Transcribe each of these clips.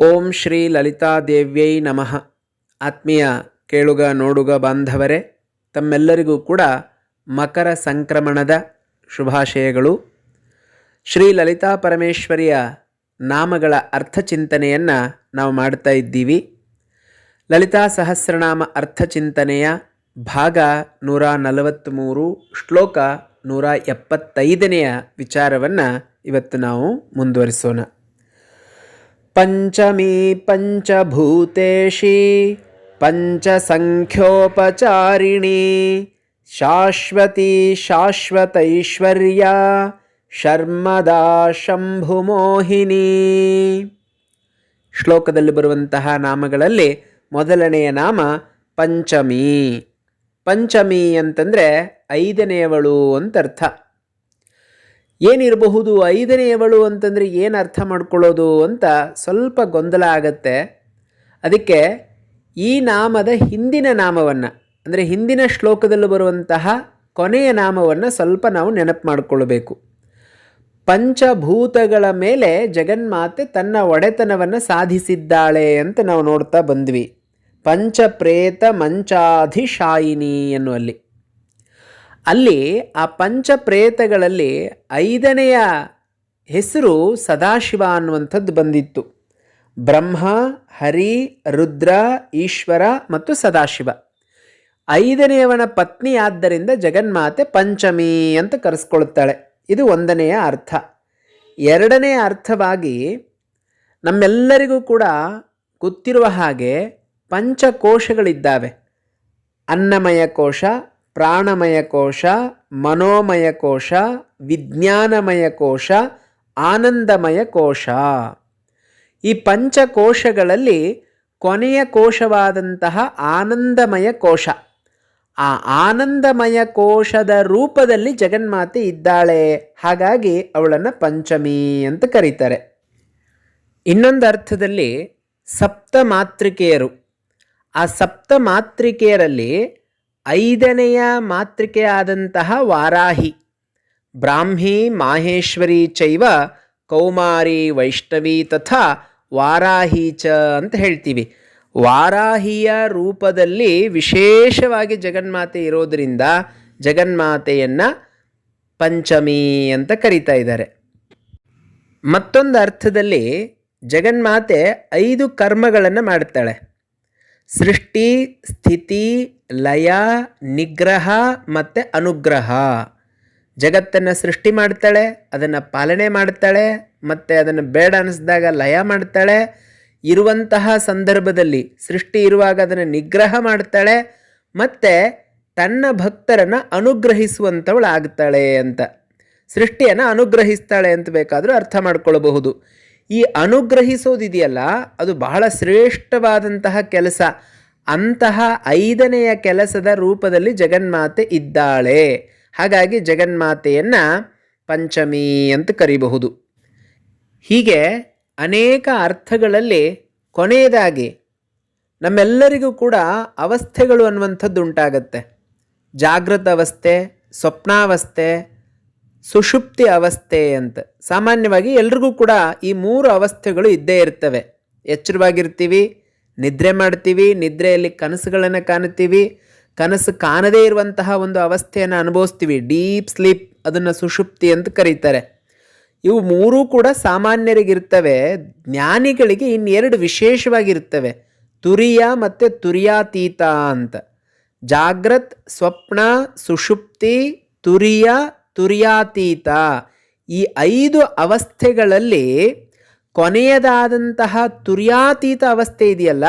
ಓಂ ಶ್ರೀ ಲಲಿತಾದೇವ್ಯೈ ನಮಃ. ಆತ್ಮೀಯ ಕೇಳುಗ ನೋಡುಗ ಬಾಂಧವರೇ, ತಮ್ಮೆಲ್ಲರಿಗೂ ಕೂಡ ಮಕರ ಸಂಕ್ರಮಣದ ಶುಭಾಶಯಗಳು. ಶ್ರೀ ಲಲಿತಾ ಪರಮೇಶ್ವರಿಯ ನಾಮಗಳ ಅರ್ಥಚಿಂತನೆಯನ್ನು ನಾವು ಮಾಡ್ತಾ ಇದ್ದೀವಿ. ಲಲಿತಾ ಸಹಸ್ರನಾಮ ಅರ್ಥಚಿಂತನೆಯ ಭಾಗ ನೂರ ನಲವತ್ತ್ಮೂರು ಶ್ಲೋಕ ನೂರ ಎಪ್ಪತ್ತೈದನೆಯ ವಿಚಾರವನ್ನು ಇವತ್ತು ನಾವು ಮುಂದುವರಿಸೋಣ. ಪಂಚಮೀ ಪಂಚಭೂತೇಶಿ, ಪಂಚಸಂಖ್ಯೋಪಚಾರಿಣಿ, ಶಾಶ್ವತಿ ಶಾಶ್ವತೈಶ್ವರ್ಯ, ಶರ್ಮದಾ ಶಂಭುಮೋಹಿನಿ ಶ್ಲೋಕದಲ್ಲಿ ಬರುವಂತಹ ನಾಮಗಳಲ್ಲಿ ಮೊದಲನೆಯ ನಾಮ ಪಂಚಮಿ. ಪಂಚಮಿ ಅಂತಂದರೆ ಐದನೆಯವಳು ಅಂತ ಅರ್ಥ ಏನಿರಬಹುದು, ಐದನೆಯವಳು ಅಂತಂದರೆ ಏನು ಅರ್ಥ ಮಾಡ್ಕೊಳ್ಳೋದು ಅಂತ ಸ್ವಲ್ಪ ಗೊಂದಲ ಆಗತ್ತೆ. ಅದಕ್ಕೆ ಈ ನಾಮದ ಹಿಂದಿನ ನಾಮವನ್ನು, ಅಂದರೆ ಹಿಂದಿನ ಶ್ಲೋಕದಲ್ಲಿ ಬರುವಂತಹ ಕೊನೆಯ ನಾಮವನ್ನು ಸ್ವಲ್ಪ ನಾವು ನೆನಪು ಮಾಡಿಕೊಳ್ಬೇಕು. ಪಂಚಭೂತಗಳ ಮೇಲೆ ಜಗನ್ಮಾತೆ ತನ್ನ ಒಡೆತನವನ್ನು ಸಾಧಿಸಿದ್ದಾಳೆ ಅಂತ ನಾವು ನೋಡ್ತಾ ಬಂದ್ವಿ. ಪಂಚಪ್ರೇತ ಮಂಚಾಧಿಶಾಯಿನಿ ಎನ್ನುವಲ್ಲಿ. ಅಲ್ಲಿ ಆ ಪಂಚ ಪ್ರೇತಗಳಲ್ಲಿ ಐದನೆಯ ಹೆಸರು ಸದಾಶಿವ ಅನ್ನುವಂಥದ್ದು ಬಂದಿತ್ತು. ಬ್ರಹ್ಮ, ಹರಿ, ರುದ್ರ, ಈಶ್ವರ ಮತ್ತು ಸದಾಶಿವ. ಐದನೆಯವನ ಪತ್ನಿ ಆದ್ದರಿಂದ ಜಗನ್ಮಾತೆ ಪಂಚಮಿ ಅಂತ ಕರೆಸ್ಕೊಳ್ತಾಳೆ. ಇದು ಒಂದನೆಯ ಅರ್ಥ. ಎರಡನೆಯ ಅರ್ಥವಾಗಿ ನಮ್ಮೆಲ್ಲರಿಗೂ ಕೂಡ ಗೊತ್ತಿರುವ ಹಾಗೆ ಪಂಚಕೋಶಗಳಿದ್ದಾವೆ. ಅನ್ನಮಯ ಕೋಶ ಪ್ರಾಣಮಯ ಕೋಶ ಮನೋಮಯ ಕೋಶ ವಿಜ್ಞಾನಮಯ ಕೋಶ ಆನಂದಮಯ ಕೋಶ ಈ ಪಂಚಕೋಶಗಳಲ್ಲಿ ಕೊನೆಯ ಕೋಶವಾದಂತಹ ಆನಂದಮಯ ಕೋಶ ಆ ಆನಂದಮಯ ಕೋಶದ ರೂಪದಲ್ಲಿ ಜಗನ್ಮಾತೆ ಇದ್ದಾಳೆ. ಹಾಗಾಗಿ ಅವಳನ್ನು ಪಂಚಮಿ ಅಂತ ಕರೀತಾರೆ. ಇನ್ನೊಂದು ಅರ್ಥದಲ್ಲಿ ಸಪ್ತ ಮಾತೃಕೆಯರು ಆ ಸಪ್ತ ಮಾತೃಕೆಯರಲ್ಲಿ ಐದನೆಯ ಮಾತೃಕೆಯಾದಂತಹ ವಾರಾಹಿ. ಬ್ರಾಹ್ಮಿ ಮಾಹೇಶ್ವರಿ ಚೈವ ಕೌಮಾರಿ ವೈಷ್ಣವಿ ತಥಾ ವಾರಾಹಿ ಚ ಅಂತ ಹೇಳ್ತೀವಿ. ವಾರಾಹಿಯ ರೂಪದಲ್ಲಿ ವಿಶೇಷವಾಗಿ ಜಗನ್ಮಾತೆ ಇರೋದರಿಂದ ಜಗನ್ಮಾತೆಯನ್ನು ಪಂಚಮಿ ಅಂತ ಕರೀತಾ ಇದ್ದಾರೆ. ಮತ್ತೊಂದು ಅರ್ಥದಲ್ಲಿ ಜಗನ್ಮಾತೆ ಐದು ಕರ್ಮಗಳನ್ನು ಮಾಡ್ತಾಳೆ. ಸೃಷ್ಟಿ, ಸ್ಥಿತಿ ಲಯ, ನಿಗ್ರಹ ಮತ್ತು ಅನುಗ್ರಹ. ಜಗತ್ತನ್ನು ಸೃಷ್ಟಿ ಮಾಡ್ತಾಳೆ, ಅದನ್ನು ಪಾಲನೆ ಮಾಡ್ತಾಳೆ, ಮತ್ತು ಅದನ್ನು ಬೇಡ ಅನ್ನಿಸಿದಾಗ ಲಯ ಮಾಡ್ತಾಳೆ. ಇರುವಂತಹ ಸಂದರ್ಭದಲ್ಲಿ ಸೃಷ್ಟಿ ಇರುವಾಗ ಅದನ್ನು ನಿಗ್ರಹ ಮಾಡ್ತಾಳೆ, ಮತ್ತು ತನ್ನ ಭಕ್ತರನ್ನು ಅನುಗ್ರಹಿಸುವಂಥವಳು ಆಗ್ತಾಳೆ ಅಂತ. ಸೃಷ್ಟಿಯನ್ನು ಅನುಗ್ರಹಿಸ್ತಾಳೆ ಅಂತ ಬೇಕಾದರೂ ಅರ್ಥ ಮಾಡ್ಕೊಳ್ಬಹುದು. ಈ ಅನುಗ್ರಹಿಸೋದಿದೆಯಲ್ಲ, ಅದು ಬಹಳ ಶ್ರೇಷ್ಠವಾದಂತಹ ಕೆಲಸ. ಅಂತಹ ಐದನೆಯ ಕೆಲಸದ ರೂಪದಲ್ಲಿ ಜಗನ್ಮಾತೆ ಇದ್ದಾಳೆ. ಹಾಗಾಗಿ ಜಗನ್ಮಾತೆಯನ್ನು ಪಂಚಮಿ ಅಂತ ಕರಿಬಹುದು. ಹೀಗೆ ಅನೇಕ ಅರ್ಥಗಳಲ್ಲಿ ಕೊನೆಯದಾಗಿ ನಮ್ಮೆಲ್ಲರಿಗೂ ಕೂಡ ಅವಸ್ಥೆಗಳು ಅನ್ನುವಂಥದ್ದು ಉಂಟಾಗತ್ತೆ. ಜಾಗೃತ ಅವಸ್ಥೆ, ಸ್ವಪ್ನಾವಸ್ಥೆ, ಸುಷುಪ್ತಿ ಅವಸ್ಥೆ ಅಂತ. ಸಾಮಾನ್ಯವಾಗಿ ಎಲ್ರಿಗೂ ಕೂಡ ಈ ಮೂರು ಅವಸ್ಥೆಗಳು ಇದ್ದೇ ಇರ್ತವೆ. ಎಚ್ಚರವಾಗಿರ್ತೀವಿ ನಿದ್ರೆ ಮಾಡ್ತೀವಿ, ನಿದ್ರೆಯಲ್ಲಿ ಕನಸುಗಳನ್ನು ಕಾಣುತ್ತೀವಿ. ಕನಸು ಕಾಣದೇ ಇರುವಂತಹ ಒಂದು ಅವಸ್ಥೆಯನ್ನು ಅನುಭವಿಸ್ತೀವಿ. ಡೀಪ್ ಸ್ಲೀಪ್ ಅದನ್ನು ಸುಷುಪ್ತಿ ಅಂತ ಕರೀತಾರೆ. ಇವು ಮೂರೂ ಕೂಡ ಸಾಮಾನ್ಯರಿಗಿರ್ತವೆ. ಜ್ಞಾನಿಗಳಿಗೆ ಇನ್ನೆರಡು ವಿಶೇಷವಾಗಿರ್ತವೆ. ತುರಿಯ ಮತ್ತು ತುರಿಯಾತೀತ ಅಂತ. ಜಾಗ್ರತ್, ಸ್ವಪ್ನ, ಸುಷುಪ್ತಿ, ತುರಿಯ, ತುರಿಯಾತೀತ. ಈ ಐದು ಅವಸ್ಥೆಗಳಲ್ಲಿ ಕೊನೆಯದಾದಂತಹ ತುರ್ಯಾತೀತ ಅವಸ್ಥೆ ಇದೆಯಲ್ಲ,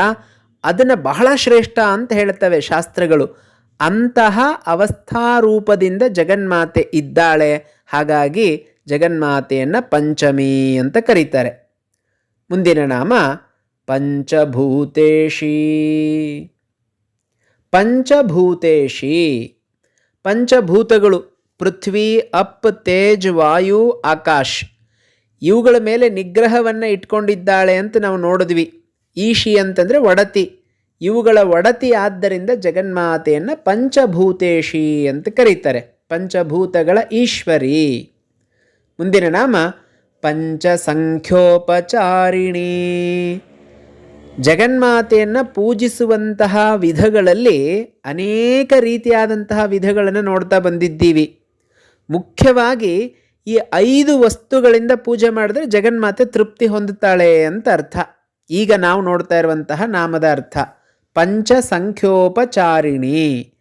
ಅದನ್ನು ಬಹಳ ಶ್ರೇಷ್ಠ ಅಂತ ಹೇಳ್ತವೆ ಶಾಸ್ತ್ರಗಳು. ಅಂತಹ ಅವಸ್ಥಾರೂಪದಿಂದ ಜಗನ್ಮಾತೆ ಇದ್ದಾಳೆ, ಹಾಗಾಗಿ ಜಗನ್ಮಾತೆಯನ್ನು ಪಂಚಮಿ ಅಂತ ಕರೀತಾರೆ. ಮುಂದಿನ ನಾಮ ಪಂಚಭೂತೇಶಿ. ಪಂಚಭೂತೇಶಿ. ಪಂಚಭೂತಗಳು ಪೃಥ್ವಿ, ಅಪ್, ತೇಜ್, ವಾಯು, ಆಕಾಶ್. ಇವುಗಳ ಮೇಲೆ ನಿಗ್ರಹವನ್ನು ಇಟ್ಕೊಂಡಿದ್ದಾಳೆ ಅಂತ ನಾವು ನೋಡಿದ್ವಿ. ಈಶಿ ಅಂತಂದರೆ ಒಡತಿ. ಇವುಗಳ ಒಡತಿ ಆದ್ದರಿಂದ ಜಗನ್ಮಾತೆಯನ್ನು ಪಂಚಭೂತೇಶಿ ಅಂತ ಕರೀತಾರೆ. ಪಂಚಭೂತಗಳ ಈಶ್ವರಿ. ಮುಂದಿನ ನಾಮ ಪಂಚಸಂಖ್ಯೋಪಚಾರಿಣಿ. ಜಗನ್ಮಾತೆಯನ್ನು ಪೂಜಿಸುವಂತಹ ವಿಧಗಳಲ್ಲಿ ಅನೇಕ ರೀತಿಯಾದಂತಹ ವಿಧಗಳನ್ನು ನೋಡ್ತಾ ಬಂದಿದ್ದೀವಿ. ಮುಖ್ಯವಾಗಿ ಈ ಐದು ವಸ್ತುಗಳಿಂದ ಪೂಜೆ ಮಾಡಿದ್ರೆ ಜಗನ್ಮಾತೆ ತೃಪ್ತಿ ಹೊಂದುತ್ತಾಳೆ ಅಂತ ಅರ್ಥ. ಈಗ ನಾವು ನೋಡ್ತಾ ಇರುವಂತಹ ನಾಮದ ಅರ್ಥ. ಪಂಚ ಸಂಖ್ಯೋಪಚಾರಿಣಿ.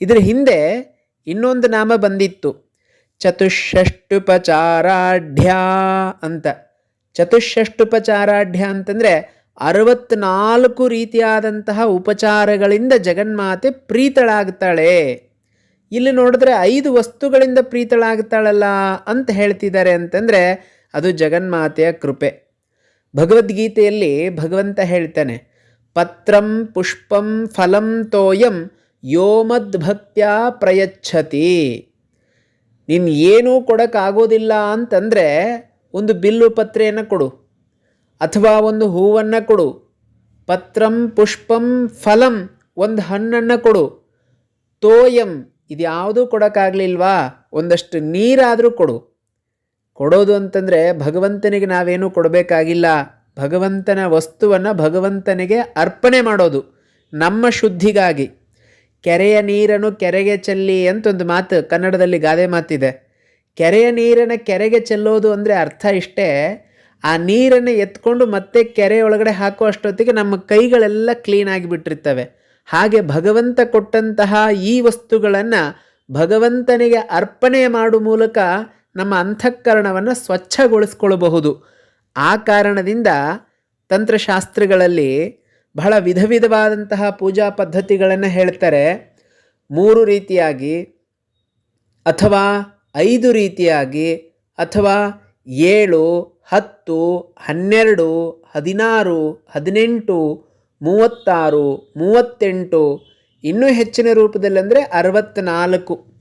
ಇದರ ಹಿಂದೆ ಇನ್ನೊಂದು ನಾಮ ಬಂದಿತ್ತು. ಚತುಷ್ಷಷ್ಟುಪಚಾರಾಢ್ಯ ಅಂತ. ಚತುಷ್ಷಷ್ಟುಪಚಾರಾಢ್ಯ ಅಂತಂದರೆ ಅರವತ್ನಾಲ್ಕು ರೀತಿಯಾದಂತಹ ಉಪಚಾರಗಳಿಂದ ಜಗನ್ಮಾತೆ ಪ್ರೀತಳಾಗ್ತಾಳೆ. ಇಲ್ಲಿ ನೋಡಿದ್ರೆ ಐದು ವಸ್ತುಗಳಿಂದ ಪ್ರೀತಳಾಗ್ತಾಳಲ್ಲ ಅಂತ ಹೇಳ್ತಿದ್ದಾರೆ ಅಂತಂದರೆ ಅದು ಜಗನ್ಮಾತೆಯ ಕೃಪೆ. ಭಗವದ್ಗೀತೆಯಲ್ಲಿ ಭಗವಂತ ಹೇಳ್ತಾನೆ, ಪತ್ರಂ ಪುಷ್ಪಂ ಫಲಂ ತೋಯಂ ಯೋಮದ್ಭಕ್ತ್ಯ ಪ್ರಯಚ್ಛತಿ. ನೀನು ಏನೂ ಕೊಡೋಕ್ಕಾಗೋದಿಲ್ಲ ಅಂತಂದರೆ ಒಂದು ಬಿಲ್ಲು ಪತ್ರೆಯನ್ನು ಕೊಡು, ಅಥವಾ ಒಂದು ಹೂವನ್ನು ಕೊಡು, ಪತ್ರಂ ಪುಷ್ಪಂ ಫಲಂ ಒಂದು ಹಣ್ಣನ್ನು ಕೊಡು, ತೋಯಂ ಇದು ಯಾವುದೂ ಕೊಡೋಕ್ಕಾಗಲಿಲ್ವಾ? ಒಂದಷ್ಟು ನೀರಾದರೂ ಕೊಡು. ಕೊಡೋದು ಅಂತಂದರೆ ಭಗವಂತನಿಗೆ ನಾವೇನೂ ಕೊಡಬೇಕಾಗಿಲ್ಲ. ಭಗವಂತನ ವಸ್ತುವನ್ನು ಭಗವಂತನಿಗೆ ಅರ್ಪಣೆ ಮಾಡೋದು, ನಮ್ಮ ಶುದ್ಧಿಗಾಗಿ. ಕೆರೆಯ ನೀರನ್ನು ಕೆರೆಗೆ ಚೆಲ್ಲಿ ಅಂತ ಒಂದು ಮಾತು ಕನ್ನಡದಲ್ಲಿ ಗಾದೆ ಮಾತಿದೆ. ಕೆರೆಯ ನೀರನ್ನು ಕೆರೆಗೆ ಚೆಲ್ಲೋದು ಅಂದರೆ ಅರ್ಥ ಇಷ್ಟೇ. ಆ ನೀರನ್ನು ಎತ್ಕೊಂಡು ಮತ್ತೆ ಕೆರೆ ಒಳಗಡೆ ಹಾಕೋ ಅಷ್ಟೊತ್ತಿಗೆ ನಮ್ಮ ಕೈಗಳೆಲ್ಲ ಕ್ಲೀನ್ ಆಗಿಬಿಟ್ಟಿರ್ತವೆ. ಹಾಗೆ ಭಗವಂತ ಕೊಟ್ಟಂತಹ ಈ ವಸ್ತುಗಳನ್ನು ಭಗವಂತನಿಗೆ ಅರ್ಪಣೆ ಮಾಡುವ ಮೂಲಕ ನಮ್ಮ ಅಂತಃಕರಣವನ್ನು ಸ್ವಚ್ಛಗೊಳಿಸ್ಕೊಳ್ಬಹುದು. ಆ ಕಾರಣದಿಂದ ತಂತ್ರಶಾಸ್ತ್ರಗಳಲ್ಲಿ ಬಹಳ ವಿಧ ವಿಧವಾದಂತಹ ಪೂಜಾ ಪದ್ಧತಿಗಳನ್ನು ಹೇಳ್ತಾರೆ. ಮೂರು ರೀತಿಯಾಗಿ ಅಥವಾ ಐದು ರೀತಿಯಾಗಿ ಅಥವಾ ಏಳು, ಹತ್ತು, ಹನ್ನೆರಡು, ಹದಿನಾರು, ಹದಿನೆಂಟು ಮೂವತ್ತಾರು, ಮೂವತ್ತೆಂಟು, ಇನ್ನೂ ಹೆಚ್ಚಿನ ರೂಪದಲ್ಲಿ ಅಂದರೆ ಅರವತ್ತ್ನಾಲ್ಕು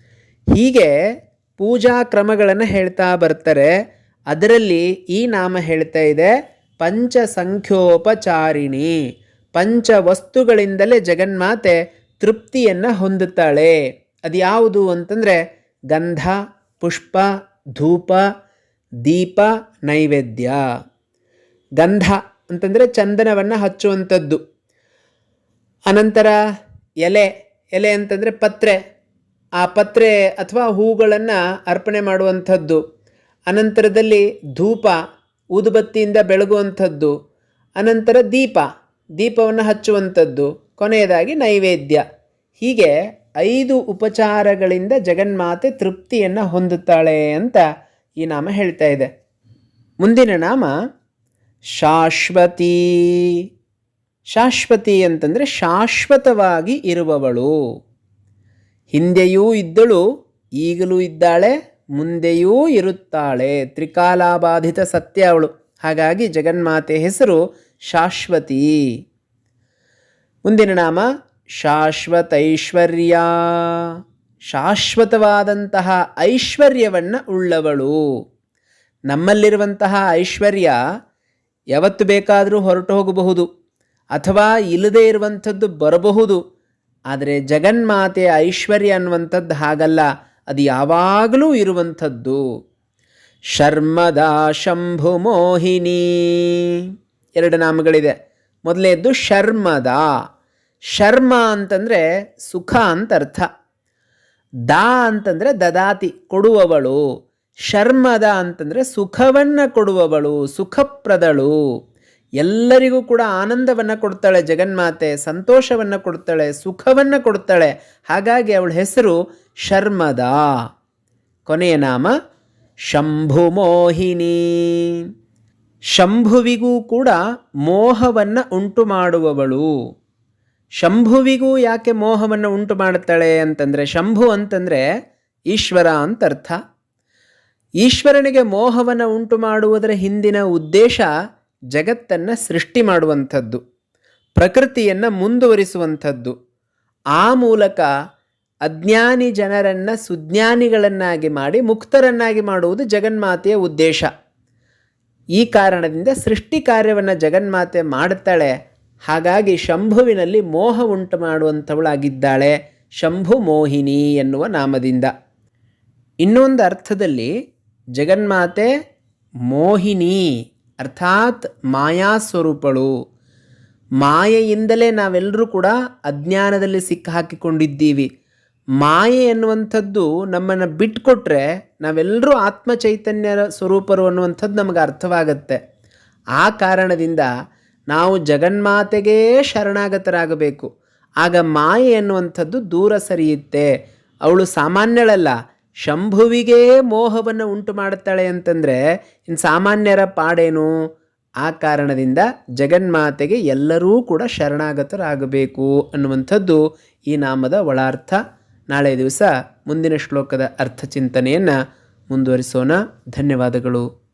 ಹೀಗೆ ಪೂಜಾ ಕ್ರಮಗಳನ್ನು ಹೇಳ್ತಾ ಬರ್ತಾರೆ. ಅದರಲ್ಲಿ ಈ ನಾಮ ಹೇಳ್ತಾ ಇದೆ ಪಂಚ ಸಂಖ್ಯೋಪಚಾರಿಣಿ ಪಂಚ ವಸ್ತುಗಳಿಂದಲೇ ಜಗನ್ಮಾತೆ ತೃಪ್ತಿಯನ್ನು ಹೊಂದುತ್ತಾಳೆ. ಅದು ಯಾವುದು ಅಂತಂದರೆ ಗಂಧ, ಪುಷ್ಪ, ಧೂಪ, ದೀಪ, ನೈವೇದ್ಯ. ಗಂಧ. ಅಂತಂದರೆ ಚಂದನವನ್ನು ಹಚ್ಚುವಂಥದ್ದು. ಅನಂತರ ಎಲೆ ಎಲೆ ಅಂತಂದರೆ ಪತ್ರೆ. ಆ ಪತ್ರೆ ಅಥವಾ ಹೂಗಳನ್ನು ಅರ್ಪಣೆ ಮಾಡುವಂಥದ್ದು. ಅನಂತರದಲ್ಲಿ ಧೂಪ, ಊದುಬತ್ತಿಯಿಂದ ಬೆಳಗುವಂಥದ್ದು. ಅನಂತರ ದೀಪ, ದೀಪವನ್ನು ಹಚ್ಚುವಂಥದ್ದು. ಕೊನೆಯದಾಗಿ ನೈವೇದ್ಯ. ಹೀಗೆ ಐದು ಉಪಚಾರಗಳಿಂದ ಜಗನ್ಮಾತೆ ತೃಪ್ತಿಯನ್ನು ಹೊಂದುತ್ತಾಳೆ ಅಂತ ಈ ನಾಮ ಹೇಳ್ತಾ ಇದೆ. ಮುಂದಿನ ನಾಮ ಶಾಶ್ವತಿ. ಶಾಶ್ವತಿ ಅಂತಂದರೆ ಶಾಶ್ವತವಾಗಿ ಇರುವವಳು. ಹಿಂದೆಯೂ ಇದ್ದಳು, ಈಗಲೂ ಇದ್ದಾಳೆ, ಮುಂದೆಯೂ ಇರುತ್ತಾಳೆ. ತ್ರಿಕಾಲಾಬಾಧಿತ ಸತ್ಯ ಅವಳು. ಹಾಗಾಗಿ ಜಗನ್ಮಾತೆ ಹೆಸರು ಶಾಶ್ವತಿ. ಮುಂದಿನ ನಾಮ ಶಾಶ್ವತೈಶ್ವರ್ಯ. ಶಾಶ್ವತವಾದಂತಹ ಐಶ್ವರ್ಯವನ್ನು ಉಳ್ಳವಳು. ನಮ್ಮಲ್ಲಿರುವಂತಹ ಐಶ್ವರ್ಯ ಯಾವತ್ತು ಬೇಕಾದರೂ ಹೊರಟು ಹೋಗಬಹುದು ಅಥವಾ ಇಲ್ಲದೇ ಇರುವಂಥದ್ದು ಬರಬಹುದು. ಆದರೆ ಜಗನ್ಮಾತೆ ಐಶ್ವರ್ಯ ಅನ್ನುವಂಥದ್ದು ಹಾಗಲ್ಲ, ಅದು ಯಾವಾಗಲೂ ಇರುವಂಥದ್ದು. ಶರ್ಮದಾ ಶಂಭು ಮೋಹಿನಿ. ಎರಡು ನಾಮಗಳಿದೆ. ಮೊದಲನೇದ್ದು ಶರ್ಮದ. ಶರ್ಮ ಅಂತಂದರೆ ಸುಖ ಅಂತ ಅರ್ಥ. ದಾ ಅಂತಂದರೆ ದದಾತಿ, ಕೊಡುವವಳು. ಶರ್ಮದ ಅಂತಂದರೆ ಸುಖವನ್ನು ಕೊಡುವವಳು, ಸುಖಪ್ರದಳು. ಎಲ್ಲರಿಗೂ ಕೂಡ ಆನಂದವನ್ನು ಕೊಡ್ತಾಳೆ, ಜಗನ್ಮಾತೆ ಸಂತೋಷವನ್ನು ಕೊಡ್ತಾಳೆ, ಸುಖವನ್ನು ಕೊಡ್ತಾಳೆ. ಹಾಗಾಗಿ ಅವಳ ಹೆಸರು ಶರ್ಮದ. ಕೊನೆಯ ನಾಮ, ಶಂಭು ಮೋಹಿನಿ. ಶಂಭುವಿಗೂ ಕೂಡ ಮೋಹವನ್ನು ಉಂಟು ಮಾಡುವವಳು. ಶಂಭುವಿಗೂ ಯಾಕೆ ಮೋಹವನ್ನು ಉಂಟು ಮಾಡುತ್ತಾಳೆ ಅಂತಂದರೆ, ಶಂಭು ಅಂತಂದರೆ ಈಶ್ವರ ಅಂತ ಅರ್ಥ ಈಶ್ವರನಿಗೆ ಮೋಹವನ್ನು ಉಂಟು ಮಾಡುವುದರ ಹಿಂದಿನ ಉದ್ದೇಶ ಜಗತ್ತನ್ನು ಸೃಷ್ಟಿ ಮಾಡುವಂಥದ್ದು, ಪ್ರಕೃತಿಯನ್ನು ಮುಂದುವರಿಸುವಂಥದ್ದು. ಆ ಮೂಲಕ ಅಜ್ಞಾನಿ ಜನರನ್ನು ಸುಜ್ಞಾನಿಗಳನ್ನಾಗಿ ಮಾಡಿ ಮುಕ್ತರನ್ನಾಗಿ ಮಾಡುವುದು ಜಗನ್ಮಾತೆಯ ಉದ್ದೇಶ. ಈ ಕಾರಣದಿಂದ ಸೃಷ್ಟಿ ಕಾರ್ಯವನ್ನು ಜಗನ್ಮಾತೆ ಮಾಡುತ್ತಾಳೆ ಹಾಗಾಗಿ ಶಂಭುವಿನಲ್ಲಿ ಮೋಹ ಉಂಟು ಮಾಡುವಂಥವಳಾಗಿದ್ದಾಳೆ ಶಂಭು ಮೋಹಿನಿ ಎನ್ನುವ ನಾಮದಿಂದ. ಇನ್ನೊಂದು ಅರ್ಥದಲ್ಲಿ ಜಗನ್ಮಾತೆ ಮೋಹಿನಿ, ಅರ್ಥಾತ್ ಮಾಯಾ ಸ್ವರೂಪಳು. ಮಾಯೆಯಿಂದಲೇ ನಾವೆಲ್ಲರೂ ಕೂಡ ಅಜ್ಞಾನದಲ್ಲಿ ಸಿಕ್ಕಾಕಿಕೊಂಡಿದ್ದೀವಿ ಮಾಯೆ ಎನ್ನುವಂಥದ್ದು ನಮ್ಮನ್ನು ಬಿಟ್ಕೊಟ್ರೆ ನಾವೆಲ್ಲರೂ ಆತ್ಮ ಚೈತನ್ಯರ ಸ್ವರೂಪರು ಅನ್ನುವಂಥದ್ದು ನಮಗೆ ಅರ್ಥವಾಗತ್ತೆ. ಆ ಕಾರಣದಿಂದ ನಾವು ಜಗನ್ಮಾತೆಗೇ ಶರಣಾಗತರಾಗಬೇಕು. ಆಗ ಮಾಯೆ ಎನ್ನುವಂಥದ್ದು ದೂರ ಸರಿಯುತ್ತೆ. ಅವಳು ಸಾಮಾನ್ಯಳಲ್ಲ. ಶಂಭುವಿಗೇ ಮೋಹವನ್ನು ಉಂಟು ಮಾಡುತ್ತಾಳೆ ಅಂತಂದರೆ ಇನ್ನು ಸಾಮಾನ್ಯರ ಪಾಡೇನು? ಆ ಕಾರಣದಿಂದ ಜಗನ್ಮಾತೆಗೆ ಎಲ್ಲರೂ ಕೂಡ ಶರಣಾಗತರಾಗಬೇಕು ಅನ್ನುವಂಥದ್ದು ಈ ನಾಮದ ಒಳಾರ್ಥ. ನಾಳೆ ದಿವಸ ಮುಂದಿನ ಶ್ಲೋಕದ ಅರ್ಥ ಚಿಂತನೆಯನ್ನು ಮುಂದುವರಿಸೋಣ. ಧನ್ಯವಾದಗಳು.